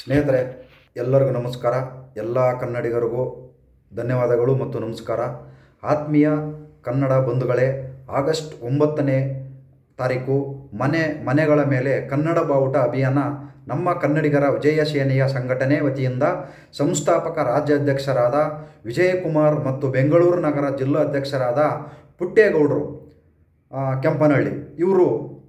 ಸ್ನೇಹಿತರೆ, ಎಲ್ಲರಿಗೂ ನಮಸ್ಕಾರ. ಎಲ್ಲ ಕನ್ನಡಿಗರಿಗೂ ಧನ್ಯವಾದಗಳು ಮತ್ತು ನಮಸ್ಕಾರ. ಆತ್ಮೀಯ ಕನ್ನಡ ಬಂಧುಗಳೇ, ಆಗಸ್ಟ್ ಒಂಬತ್ತನೇ ತಾರೀಕು ಮನೆ, ಮನೆಗಳ ಮೇಲೆ ಕನ್ನಡ ಬಾವುಟ ಅಭಿಯಾನ, ನಮ್ಮ ಕನ್ನಡಿಗರ ವಿಜಯ ಸೇನೆಯ ಸಂಘಟನೆ ವತಿಯಿಂದ ಸಂಸ್ಥಾಪಕ ರಾಜ್ಯಾಧ್ಯಕ್ಷರಾದ ವಿಜಯಕುಮಾರ್ ಮತ್ತು ಬೆಂಗಳೂರು ನಗರ ಜಿಲ್ಲಾಧ್ಯಕ್ಷರಾದ ಪುಟ್ಟೇಗೌಡರು ಕೆಂಪನಹಳ್ಳಿ. ಇವರು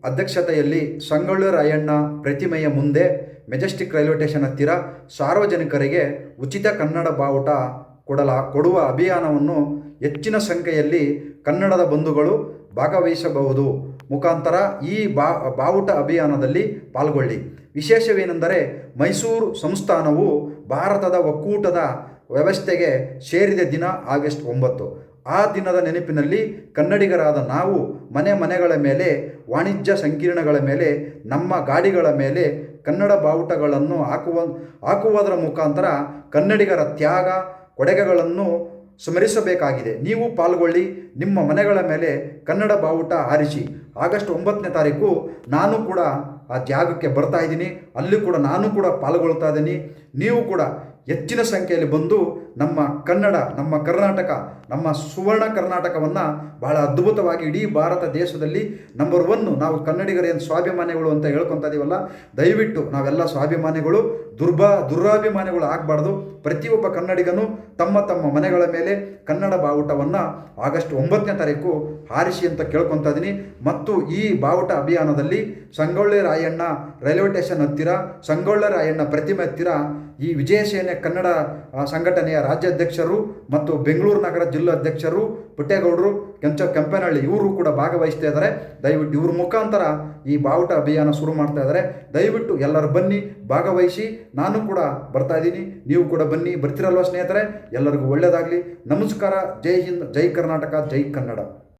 ಅಧ್ಯಕ್ಷತೆಯಲ್ಲಿ ಸಂಗೊಳ್ಳಿ ರಾಯಣ್ಣ ಪ್ರತಿಮೆಯ ಮುಂದೆ ಮೆಜೆಸ್ಟಿಕ್ ರೈಲ್ವೆ ಸ್ಟೇಷನ್ ಹತ್ತಿರ ಸಾರ್ವಜನಿಕರಿಗೆ ಉಚಿತ ಕನ್ನಡ ಬಾವುಟ ಕೊಡಲ, ಕೊಡುವ ಅಭಿಯಾನವನ್ನು ಹೆಚ್ಚಿನ ಸಂಖ್ಯೆಯಲ್ಲಿ ಕನ್ನಡದ ಬಂಧುಗಳು ಭಾಗವಹಿಸಬಹುದು. ಮುಖಾಂತರ ಈ ಬಾ, ಬಾವುಟ ಅಭಿಯಾನದಲ್ಲಿ ಪಾಲ್ಗೊಳ್ಳಿ. ವಿಶೇಷವೇನೆಂದರೆ ಮೈಸೂರು ಸಂಸ್ಥಾನವು ಭಾರತದ ಒಕ್ಕೂಟದ ವ್ಯವಸ್ಥೆಗೆ ಸೇರಿದ ದಿನ ಆಗಸ್ಟ್ ಒಂಬತ್ತು. ಆ ದಿನದ ನೆನಪಿನಲ್ಲಿ ಕನ್ನಡಿಗರಾದ ನಾವು ಮನೆ ಮನೆಗಳ ಮೇಲೆ, ವಾಣಿಜ್ಯ ಸಂಕೀರ್ಣಗಳ ಮೇಲೆ, ನಮ್ಮ ಗಾಡಿಗಳ ಮೇಲೆ ಕನ್ನಡ ಬಾವುಟಗಳನ್ನು ಹಾಕುವ, ಹಾಕುವುದರ ಮುಖಾಂತರ ಕನ್ನಡಿಗರ ತ್ಯಾಗ, ಕೊಡುಗೆಗಳನ್ನು ಸ್ಮರಿಸಬೇಕಾಗಿದೆ. ನೀವು ಪಾಲ್ಗೊಳ್ಳಿ, ನಿಮ್ಮ ಮನೆಗಳ ಮೇಲೆ ಕನ್ನಡ ಬಾವುಟ ಹಾರಿಸಿ. ಆಗಸ್ಟ್ ಒಂಬತ್ತನೇ ತಾರೀಕು ನಾನು ಕೂಡ ಆ ತ್ಯಾಗಕ್ಕೆ ಬರ್ತಾ ಇದ್ದೀನಿ. ಅಲ್ಲಿ ಕೂಡ ನಾನು ಕೂಡ ಪಾಲ್ಗೊಳ್ತಾ ಇದ್ದೀನಿ. ನೀವು ಕೂಡ ಹೆಚ್ಚಿನ ಸಂಖ್ಯೆಯಲ್ಲಿ ಬಂದು ನಮ್ಮ ಕನ್ನಡ, ನಮ್ಮ ಕರ್ನಾಟಕ, ನಮ್ಮ ಸುವರ್ಣ ಕರ್ನಾಟಕವನ್ನು ಬಹಳ ಅದ್ಭುತವಾಗಿ ಇಡೀ ಭಾರತ ದೇಶದಲ್ಲಿ ನಂಬರ್ ಒನ್ನು ನಾವು ಕನ್ನಡಿಗರೇನು ಸ್ವಾಭಿಮಾನಿಗಳು ಅಂತ ಹೇಳ್ಕೊತಾ ಇದೀವಲ್ಲ, ದಯವಿಟ್ಟು ನಾವೆಲ್ಲ ಸ್ವಾಭಿಮಾನಿಗಳು, ದುರ್ಬಾ, ದುರಾಭಿಮಾನಿಗಳು ಆಗಬಾರ್ದು. ಪ್ರತಿಯೊಬ್ಬ ಕನ್ನಡಿಗನು ತಮ್ಮ ತಮ್ಮ ಮನೆಗಳ ಮೇಲೆ ಕನ್ನಡ ಬಾವುಟವನ್ನು ಆಗಸ್ಟ್ ಒಂಬತ್ತನೇ ತಾರೀಕು ಹಾರಿಸಿ ಅಂತ ಕೇಳ್ಕೊತಾ ಇದ್ದೀನಿ ಮತ್ತು ಈ ಬಾವುಟ ಅಭಿಯಾನದಲ್ಲಿ ಸಂಗೊಳ್ಳಿ ರಾಯಣ್ಣ ರೈಲ್ವೆ ಸ್ಟೇಷನ್ ಹತ್ತಿರ, ಸಂಗೊಳ್ಳಿ ರಾಯಣ್ಣ ಪ್ರತಿಮೆ ಹತ್ತಿರ ಈ ವಿಜಯಸೇನೆ ಕನ್ನಡ ಆ, ಸಂಘಟನೆಯ ರಾಜ್ಯಾಧ್ಯಕ್ಷರು ಮತ್ತು ಬೆಂಗಳೂರು ನಗರ ಜಿಲ್ಲಾಧ್ಯಕ್ಷರು ಪುಟ್ಟೇಗೌಡರು ಕೆಂಚ ಕೆಂಪೇನಹಳ್ಳಿ ಇವರು ಕೂಡ ಭಾಗವಹಿಸ್ತಾ ಇದ್ದಾರೆ. ದಯವಿಟ್ಟು ಇವ್ರ ಮುಖಾಂತರ ಈ ಬಾವುಟ ಅಭಿಯಾನ ಶುರು ಮಾಡ್ತಾ ಇದ್ದಾರೆ. ದಯವಿಟ್ಟು ಎಲ್ಲರೂ ಬನ್ನಿ ಭಾಗವಹಿಸಿ. ನಾನು ಕೂಡ ಬರ್ತಾ ಇದ್ದೀನಿ. ನೀವು ಕೂಡ ಬನ್ನಿ ಬರ್ತಿರಲ್ವ ಸ್ನೇಹಿತರೆ? ಎಲ್ಲರಿಗೂ ಒಳ್ಳೆಯದಾಗಲಿ ನಮಸ್ಕಾರ. ಜೈ ಹಿಂದ್ ಜೈ ಕರ್ನಾಟಕ ಜೈ ಕನ್ನಡ.